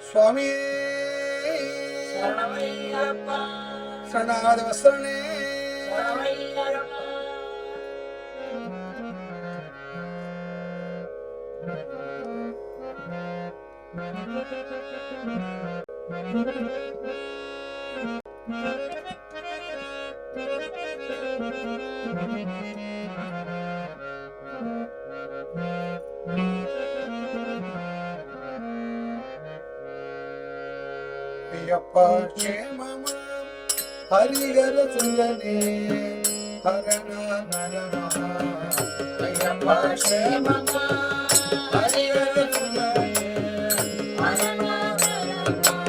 Swami. சரணாத வசரணே Thank you. Ayyappa க்ஷேமமா? ஹரிகர சுந்தனே ஹரண நலமா ஐயப்பா க்ஷேமமா? ஹரிகர சுந்தனே ஹரண நலமா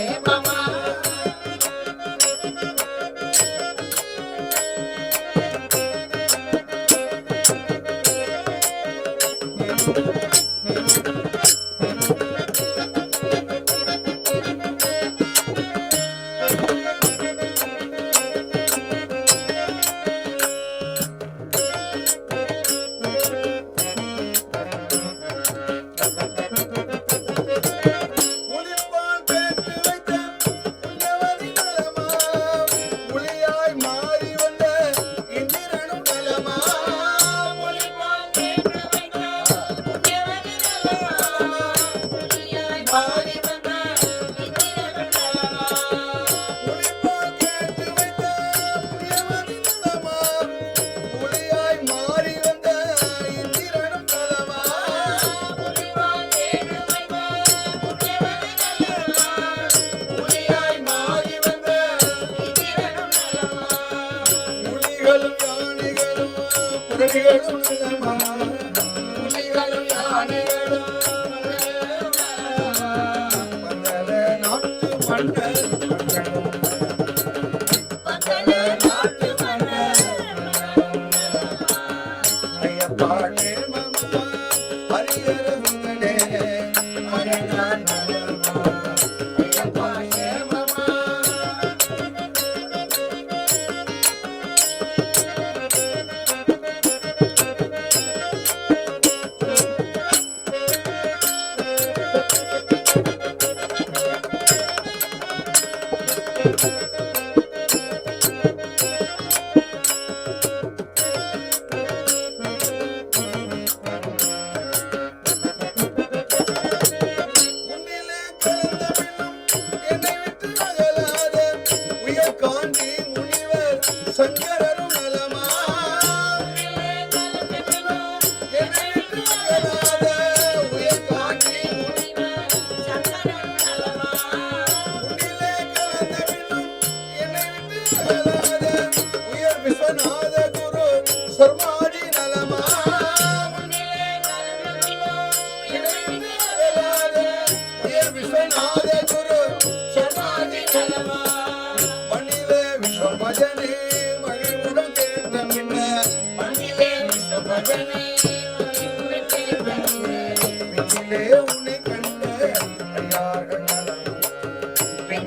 Hare Mama. பாட்டு காந்தி முனிவர் சங்கர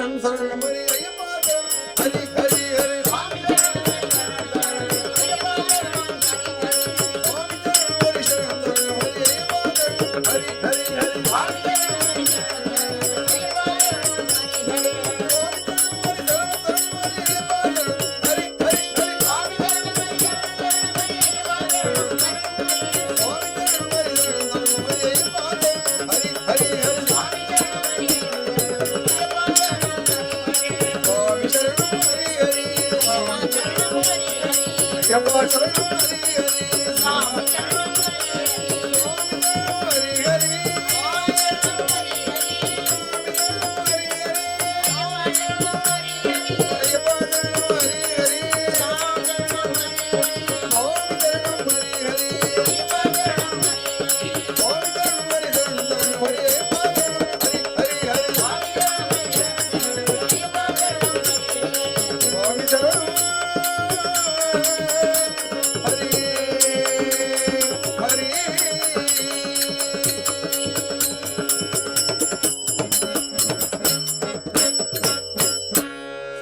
சரணம் ஹரி சரணம் சரணம் ஹரி ஐயப்பா சரணம் Ayyappa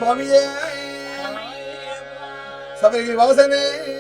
familia. Sabe que vamos a.